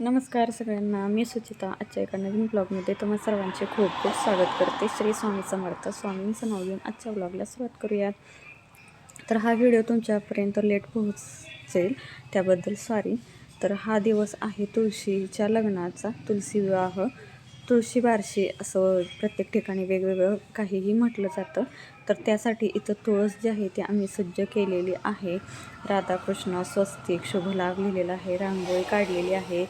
नमस्कार सगळ्यांना मी सुचिता आजच्या एका नवीन ब्लॉगमध्ये तुम्हा सर्वांचे खूप खूप स्वागत करते. श्री स्वामी समर्थ स्वामींचं नाव घेऊन आजच्या ब्लॉगला सुरुवात करूयात. तर हा व्हिडिओ तुमच्यापर्यंत लेट पोहोचेल त्याबद्दल सॉरी तर हा दिवस आहे तुळशीच्या लग्नाचा तुलसी विवाह. तुळशी बारशी असं प्रत्येक ठिकाणी वेगवेगळं काहीही म्हटलं जातं. तर त्यासाठी इथं तुळस जी आहे ती आम्ही सज्ज केलेली आहे. राधाकृष्ण स्वस्तिक शुभ लाभ लिहिलेला आहे. रांगोळी काढलेली आहे.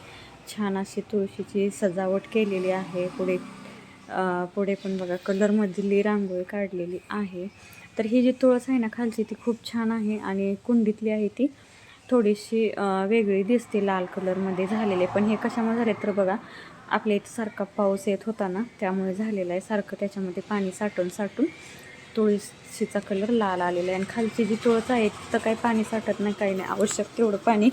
छान अशी तुळशीची सजावट केलेली आहे. पुढे पुढे पण बघा कलरमधली रांगोळी काढलेली आहे. तर ही जी तुळस आहे ना खालची ती खूप छान आहे आणि कुंडीतली आहे ती. थोडीशी वेगळी दिसते लाल कलरमध्ये झालेले पण हे कशामुळे झाले तर बघा आपल्या इथं सारखा पाऊस येत होता ना त्यामुळे झालेला आहे. सारखं त्याच्यामध्ये पाणी साठून साठून तुळशीचा कलर लाल आलेला आहे. आणि खालची जी तुळस आहे तर काही पाणी साठत नाही काही नाही. आवश्यक तेवढं पाणी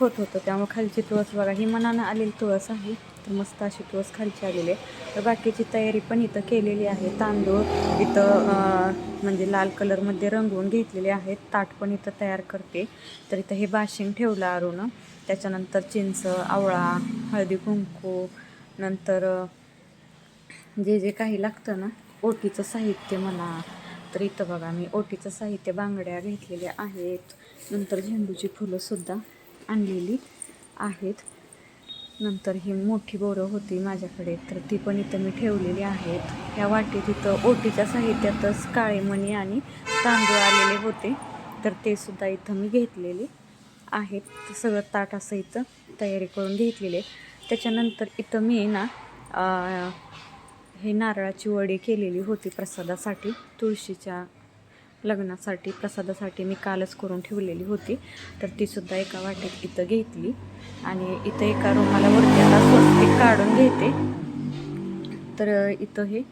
होत होतं. त्यामुळे खालची तुळस बघा ही मनानं आलेली तुळस आहे. तर मस्त अशी तुळस खालची आलेली आहे. तर बाकीची तयारी पण इथं केलेली आहे. तांदूळ इथं म्हणजे लाल कलरमध्ये रंगवून घेतलेले आहेत. ताट पण इथं तयार करते. तर इथं हे बाशिंग ठेवलं आरून त्याच्यानंतर चिंच आवळा हळदी कुंकू नंतर जे जे काही लागतं ना ओटीचं साहित्य म्हणा. तर इथं बघा मी ओटीचं साहित्य बांगड्या घेतलेल्या आहेत. नंतर झेंडूची फुलंसुद्धा आणलेली आहेत. नंतर ही मोठी बोरं होती माझ्याकडे. तर ती पण इथं मी ठेवलेली आहेत. या वाटेत इथं ओटीच्या साहित्यातच काळेमणी आणि तांदूळ आलेले होते. तर ते सुद्धा इथं मी घेतलेले आहेत. सगळं ताट असं इथं तयारी करून घेतलेले. त्याच्यानंतर इथं मी ना हे नारळाची वडी केलेली होती प्रसादासाठी. तुळशीच्या लग्नासाठी प्रसादासाठी मी कालच करून ठेवलेली होती. तर तीसुद्धा एका वाटेत इथं घेतली. आणि इथं एका रुमाला वरती आता स्वस्तिक काढून घेते. तर इथं हे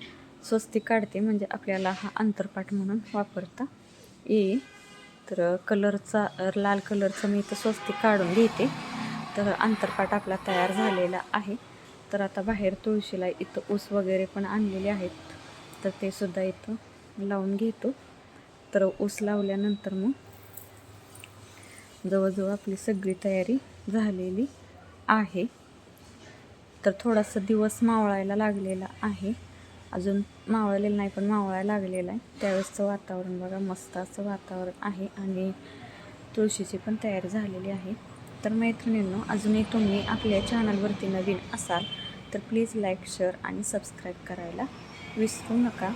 स्वस्तिक काढते म्हणजे आपल्याला हा अंतरपाठ म्हणून वापरता येईल. तर कलरचा लाल कलरचं मी इथं स्वस्तिक काढून घेते. तर अंतरपाठ आपला तयार झालेला आहे. तर आता बाहेर तुळशीला इथं ऊस वगैरे पण आणलेले आहेत. तर ते सुद्धा इथं लावून घेतो. तर ऊस लावल्यानंतर मग जवळजवळ आपली सगळी तयारी झालेली आहे. तर थोडासा दिवस मावळायला लागलेला आहे. अजून मावळलेलं नाही पण मावळायला लागलेला आहे. त्यावेळेसचं वातावरण बघा मस्त असं वातावरण आहे आणि तुळशीची पण तयारी झालेली आहे. तर मैत्रिणींनो अजूनही तुम्ही आपल्या चॅनलवरती नवीन असाल तर प्लीज लाईक शेअर आणि सबस्क्राईब करायला विसरू नका.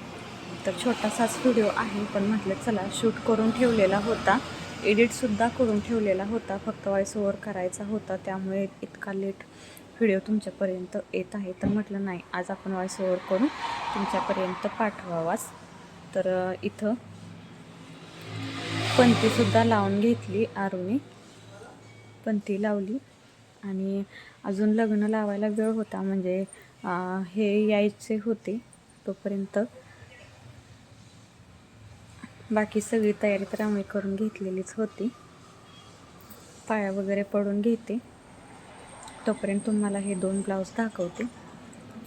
तर छोटासाच व्हिडिओ आहे पण म्हटलं चला शूट करून ठेवलेला होता. एडिटसुद्धा करून ठेवलेला होता. फक्त वॉइस ओवर करायचा होता. त्यामुळे इतका लेट व्हिडिओ तुमच्यापर्यंत येत आहे. तर म्हटलं नाही आज आपण वॉइस ओवर करून तुमच्यापर्यंत पाठवावाच. तर इथं पंतीसुद्धा लावून घेतली आरूने. पंती लावली. आणि अजून लग्न लावायला वेळ होता. म्हणजे हे यायचे होते तोपर्यंत. बाकी सगळी तयारी तर आम्ही करून घेतलेलीच होती. पाया वगैरे पडून घेते. तोपर्यंत तुम्हाला हे दोन ब्लाऊज दाखवते.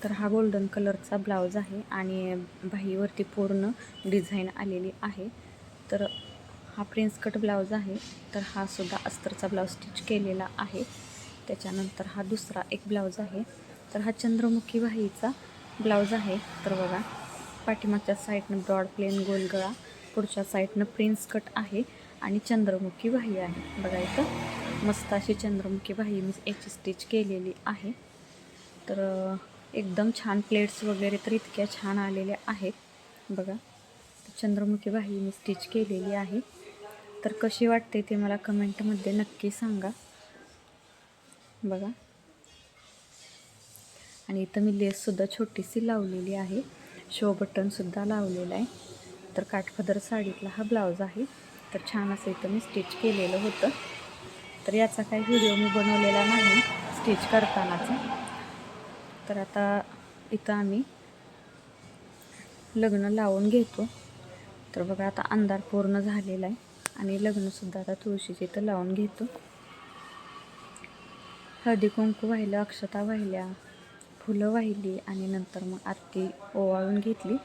तर हा गोल्डन कलरचा ब्लाऊज आहे आणि बाहीवरती पूर्ण डिझाईन आलेली आहे. तर हा प्रिन्स कट ब्लाऊज आहे. तर हा सुद्धा अस्तरचा ब्लाऊज स्टिच केलेला आहे. त्याच्यानंतर हा दुसरा एक ब्लाऊज आहे. तर हा चंद्रमुखी बाहीचा ब्लाऊज आहे. तर बघा पाठीमागच्या साईडनं ब्रॉड प्लेन गोलगळा पुढच्या साईडनं प्रिन्स कट आहे आणि चंद्रमुखी वाही आहे. बघा इथं मस्त अशी चंद्रमुखी वाही मी याची स्टिच केलेली आहे. तर एकदम छान प्लेट्स वगैरे तर इतक्या छान आलेल्या आहेत. बघा चंद्रमुखी वाही मी स्टिच केलेली आहे. तर कशी वाटते ते मला कमेंटमध्ये नक्की सांगा. बघा. आणि इथं मी लेससुद्धा छोटीशी लावलेली आहे. शो बटनसुद्धा लावलेलं आहे. तर काठपदर साडीतला हा ब्लाऊज आहे. तर छान असं इथं मी स्टिच केलेलं होतं. तर याचा काही व्हिडिओ मी बनवलेला नाही स्टिच करतानाचा. तर आता इथं आम्ही लग्न लावून घेतो. तर बघा आता अंधार पूर्ण झालेला आहे आणि लग्नसुद्धा आता तुळशीचे इथं लावून घेतो. हळदी कुंकू वाहिलं अक्षता वाहिल्या फुलं वाहिली आणि नंतर मग आरती ओवाळून घेतली.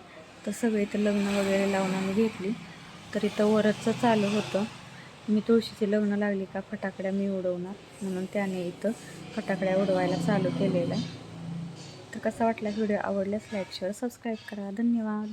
तर सगळे इथं लग्न वगैरे लावून आम्ही घेतली. तर इथं वरचं चालू होतं. मी तुळशीची लग्न लागली का फटाकड्या मी उडवणार. म्हणून त्याने इथं फटाकड्या उडवायला चालू केलेलं आहे तर कसा वाटला व्हिडिओ? आवडल्यास लाईक शेअर सबस्क्राईब करा. धन्यवाद.